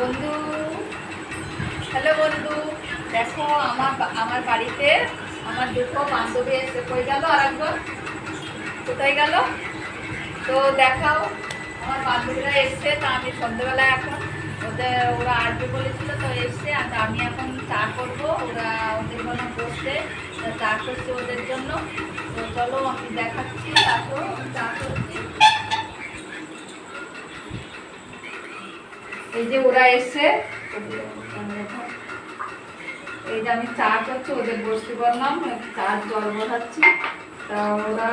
বন্ধু। হ্যালো বন্ধু, দেখো আমার আমার বাড়িতে আমার দুটো বান্ধবী এসে কই গেল আর একজন? কোথায় গেল? তো দেখাও, আমার বান্ধবীরা এসছে, তা আমি সন্ধ্যেবেলায় এখন ওদের ওরা আসবে বলেছিল, তো এসছে, আর আমি এখন চা করব, ওরা ওদের জন্য বসছে চা করছি ওদের জন্য। তো চলো আমি দেখাচ্ছি আসো চা করছি। এই যে ওরা এসছে এই যে আমি চা করছি ওদের বসতে চা জল বসাচ্ছি। তা ওরা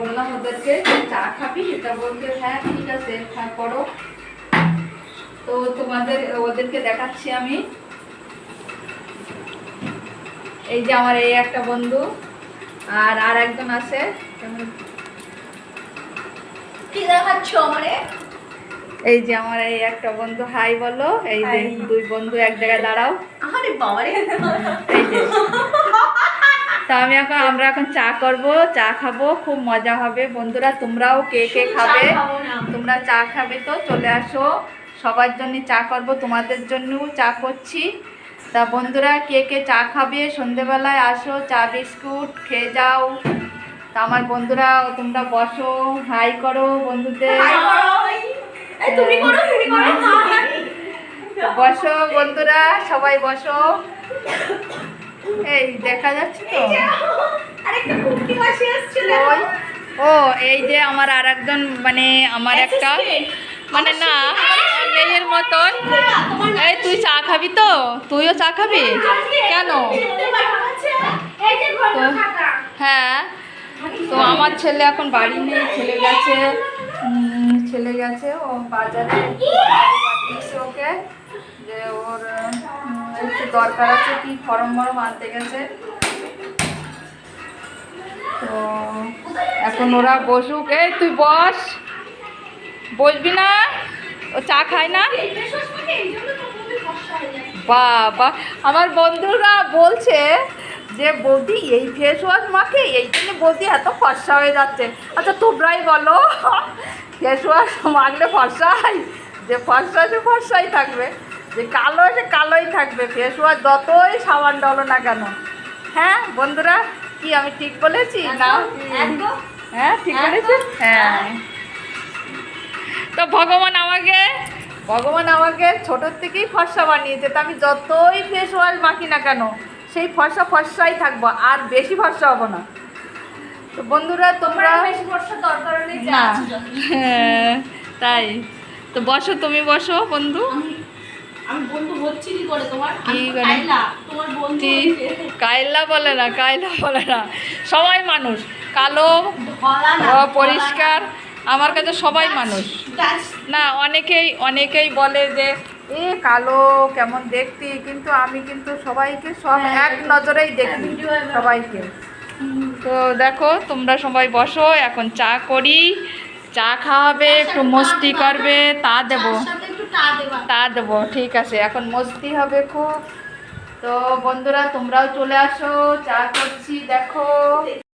বললাম ওদেরকে, চা খাবি? তা বলছে হ্যাঁ ঠিক আছে হ্যাঁ করো। তো তোমাদের, ওদেরকে দেখাচ্ছি আমি। এই যে আমার এই একটা বন্ধু, আর আর একজন আছে। কি দেখাচ্ছ আমারে? এই যে আমার এই একটা বন্ধু হাই বলো এই যে দুই বন্ধু এক জায়গায় দাঁড়াও। আরে বাবারে এই যে। তা আমি এখন আমরা এখন চা করব চা খাব খুব মজা হবে। বন্ধুরা তোমরাও কে কে খাবে? তোমরা চা খাবে তো চলে আসো। সবার জন্য চা করব তোমাদের জন্যও চা করছি। তা বন্ধুরা কে কে চা খাবে? সন্ধেবেলায় আসো চা বিস্কুট খেয়ে যাও। তা আমার বন্ধুরা তোমরা বসো হাই করো বন্ধুদের। তুমি করো তুমি করো বসো বন্ধুরা সবাই বসো। এই দেখা যাচ্ছে তো? ও এই যে আমার আর একজন মানে আমার একটা মানে না মেয়ের মতন। এই তুই চা খাবি তো? তুইও চা খাবি? কেন? তো হ্যাঁ। তো আমার ছেলে এখন বাড়ি নেই ছেলে গেছে। ছেলে গেছে, ও বাজারে ওকে যে ওর একটু দরকার আছে, কি ফরম মরম আনতে গেছে। তো এখন ওরা বসুক। এই তুই বস। বসবি না? ও চা খায় না? বাবা, আমার বন্ধুরা বলছে যে, বৌদি, এই ফেস ওয়াশ মাখে, এই জন্য বৌদি এত ফর্সা হয়ে যাচ্ছে। আচ্ছা তোমরাই বলো। ফেস ওয়াশ মাখলে ফর্সা হয় যে ফর্সা সে ফর্সাই থাকবে যে কালো সে কালোই থাকবে ফেস ওয়াশ যতই সাবান ডলো না কেন। হ্যাঁ বন্ধুরা কি আমি ঠিক বলেছি? না? হ্যাঁ ঠিক। বলেছি? হ্যাঁ। তো ভগবান আমাকে ভগবান আমাকে ছোটোর থেকেই ফর্সা বানিয়েছে তা আমি যতই ফেস ওয়াশ মাখি না কেন সেই ফর্সা ফর্সাই থাকব আর বেশি ফর্সা হব না। তো বন্ধুরা তোমরা না। হ্যাঁ, তাই। তো বসো তুমি বসো বন্ধু। কায়লা বলে না কায়লা বলে না। সবাই মানুষ। কালো পরিষ্কার। আমার কাছে সবাই মানুষ। না অনেকেই অনেকেই বলে যে এ কালো কেমন দেখতে? কিন্তু আমি কিন্তু সবাইকে সব হ্যাঁ, এক নজরেই দেখি সবাইকে। তো দেখো, তোমরা সবাই বসো, এখন চা করি। চা খাওয়াবে, একটু মস্তি করবে, তা দেবো। তা দেবো, ঠিক আছে, এখন মস্তি হবে খুব। তো বন্ধুরা, তোমরাও চলে আসো, চা করছি দেখো।